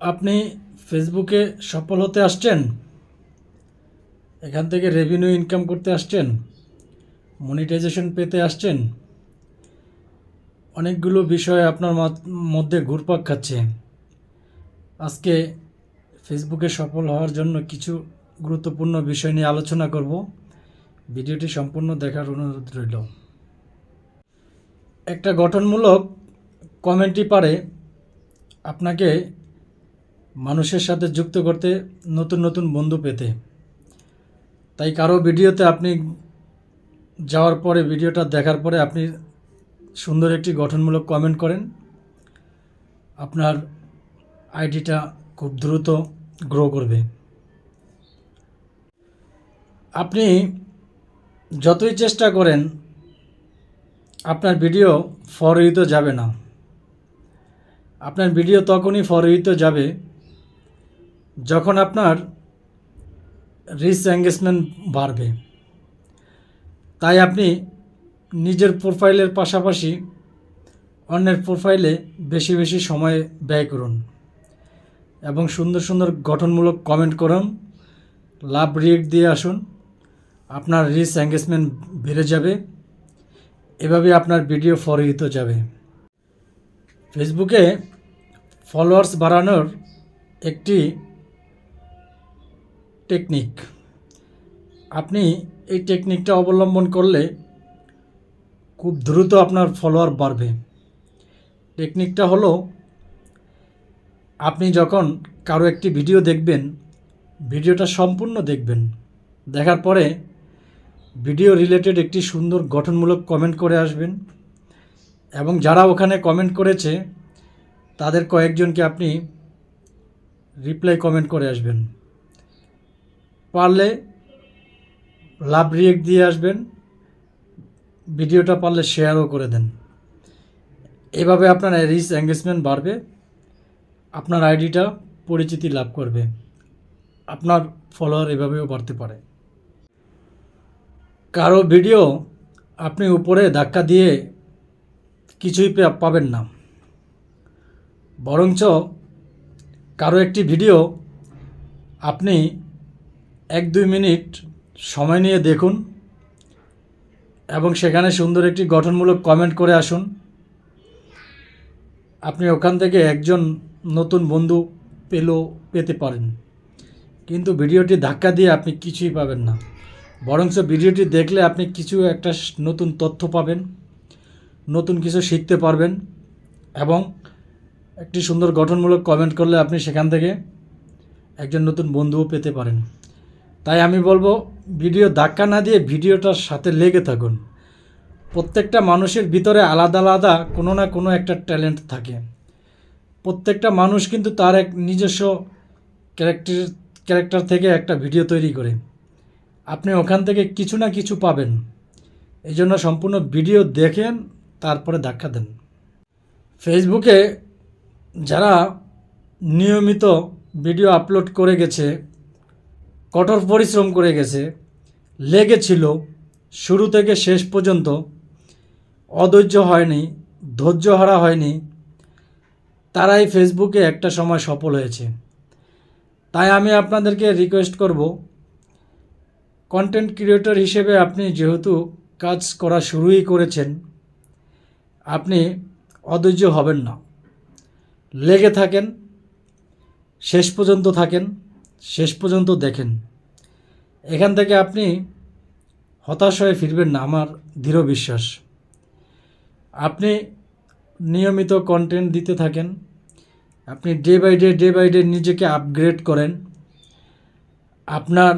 আপনি ফেসবুকে সফল হতে আসছেন? এখান থেকে রেভিনিউ ইনকাম করতে আসছেন? মনিটাইজেশন পেতে আসছেন? অনেকগুলো বিষয় আপনার মধ্যে ঘুরপাক খাচ্ছে। আজকে ফেসবুকে সফল হওয়ার জন্য কিছু গুরুত্বপূর্ণ বিষয় নিয়ে আলোচনা করব। ভিডিওটি সম্পূর্ণ দেখার অনুরোধ রইল। একটা গঠনমূলক কমেন্টই পারে। আপনাকে মানুষের সাথে যুক্ত করতে নতুন নতুন বন্ধু পেতে। তাই কারও ভিডিওতে আপনি যাওয়ার পরে, ভিডিওটা দেখার পরে আপনি সুন্দর একটি গঠনমূলক কমেন্ট করেন। আপনার আইডিটা খুব দ্রুত গ্রো করবে। আপনি যতই চেষ্টা করেন, আপনার ভিডিও ফরহিত যাবে না। আপনার ভিডিও তখনই ফরহিত যাবে যখন আপনার রিচ এঙ্গেজমেন্ট বাড়বে, তাই আপনি নিজের প্রোফাইলের পাশাপাশি অন্যের প্রোফাইলে বেশি বেশি সময় ব্যয় করুন এবং সুন্দর সুন্দর গঠনমূলক কমেন্ট করুন, লাভ রিয়েক্ট দিয়ে আসুন, আপনার রিচ এঙ্গেজমেন্ট বেড়ে যাবে এভাবে আপনার ভিডিও ফরহিত যাবে। ফেসবুকে ফলোয়ার্স বাড়ানোর একটি টেকনিক। আপনি এই টেকনিকটা অবলম্বন করলে খুব দ্রুত আপনার ফলোয়ার বাড়বে। টেকনিকটা হলো, আপনি যখন কারও একটি ভিডিও দেখবেন ভিডিওটা সম্পূর্ণ দেখবেন। দেখার পরে ভিডিও রিলেটেড একটি সুন্দর গঠনমূলক কমেন্ট করে আসবেন এবং যারা ওখানে কমেন্ট করেছে, তাদের কয়েকজনকে আপনি রিপ্লাই কমেন্ট করে আসবেন। পারলে লাভ রিয়েক্ট দিয়ে আসবেন। ভিডিওটা পারলে শেয়ারও করে দেন। এভাবে আপনার রিচ এঙ্গেজমেন্ট বাড়বে। আপনার আইডিটা পরিচিতি লাভ করবে। আপনার ফলোয়ার এভাবেও বাড়তে পারে। কারও ভিডিও আপনি উপরে ধাক্কা দিয়ে কিছুই পাবেন না। বরঞ্চ কারও একটি ভিডিও আপনি এক দুই মিনিট সময় নিয়ে দেখুন এবং সেখানে সুন্দর একটি গঠনমূলক কমেন্ট করে আসুন। আপনি ওখান থেকে একজন নতুন বন্ধু পেলেও পেতে পারেন। কিন্তু ভিডিওটি ধাক্কা দিয়ে আপনি কিছুই পাবেন না। বরঞ্চ ভিডিওটি দেখলে আপনি কিছু একটা নতুন তথ্য পাবেন, নতুন কিছু শিখতে পারবেন এবং একটি সুন্দর গঠনমূলক কমেন্ট করলে আপনি সেখান থেকে একজন নতুন বন্ধুও পেতে পারেন। তাই আমি বলব, ভিডিও ধাক্কা না দিয়ে ভিডিওটার সাথে লেগে থাকুন। প্রত্যেকটা মানুষের ভিতরে আলাদা আলাদা কোনো না কোনো একটা ট্যালেন্ট থাকে। প্রত্যেকটা মানুষ কিন্তু তার এক নিজস্ব ক্যারেক্টার ক্যারেক্টার থেকে একটা ভিডিও তৈরি করে। আপনি ওখান থেকে কিছু না কিছু পাবেন। এই জন্য সম্পূর্ণ ভিডিও দেখেন, তারপরে ধাক্কা দেন। ফেসবুকে যারা নিয়মিত ভিডিও আপলোড করে গেছে কঠোর পরিশ্রম করে গেছে। লেগেছিল। শুরু থেকে শেষ পর্যন্ত। অধৈর্য হয়নি, ধৈর্য হারা হয়নি। তারাই ফেসবুকে একটা সময় সফল হয়েছে। তাই আমি আপনাদেরকে রিকোয়েস্ট করব কন্টেন্ট ক্রিয়েটর হিসেবে আপনি যেহেতু কাজ করা শুরুই করেছেন, আপনি অধৈর্য হবেন না। লেগে থাকেন, শেষ পর্যন্ত থাকেন। শেষ পর্যন্ত দেখেন। এখান থেকে আপনি হতাশ হয়ে ফিরবেন না, আমার দৃঢ় বিশ্বাস। আপনি নিয়মিত কন্টেন্ট দিতে থাকেন, আপনি day by day day by day নিজেকে আপগ্রেড করেন। আপনার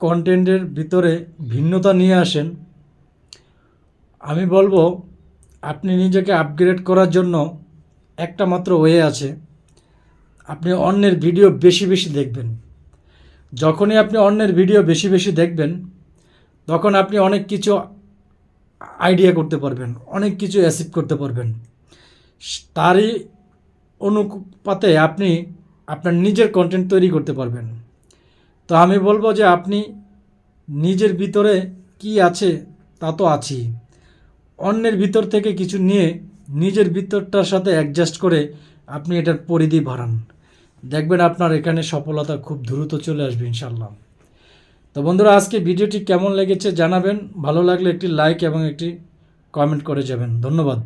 কন্টেন্টের ভিতরে ভিন্নতা নিয়ে আসেন। আমি বলব, আপনি নিজেকে আপগ্রেড করার জন্য একটা মাত্র ওয়ে আছে। আপনি অন্যের ভিডিও বেশি বেশি দেখবেন। যখনই আপনি অন্যের ভিডিও বেশি বেশি দেখবেন, তখন আপনি অনেক কিছু আইডিয়া করতে পারবেন, অনেক কিছু অ্যাচিভ করতে পারবেন। তারই অনুপাতে আপনি আপনার নিজের কন্টেন্ট তৈরি করতে পারবেন। তো আমি বলব যে আপনি নিজের ভিতরে কি আছে তা তো আছেই। অন্যের ভিতর থেকে কিছু নিয়ে নিজের ভিতরটার সাথে অ্যাডজাস্ট করে আপনি এটার পরিধি বাড়ান। দেখবেন আপনার এখানে সফলতা খুব দ্রুত চলে আসবে ইনশাল্লাহ তো বন্ধুরা, আজকে ভিডিওটি কেমন লেগেছে জানাবেন। ভালো লাগলে একটি লাইক এবং একটি কমেন্ট করে যাবেন। ধন্যবাদ।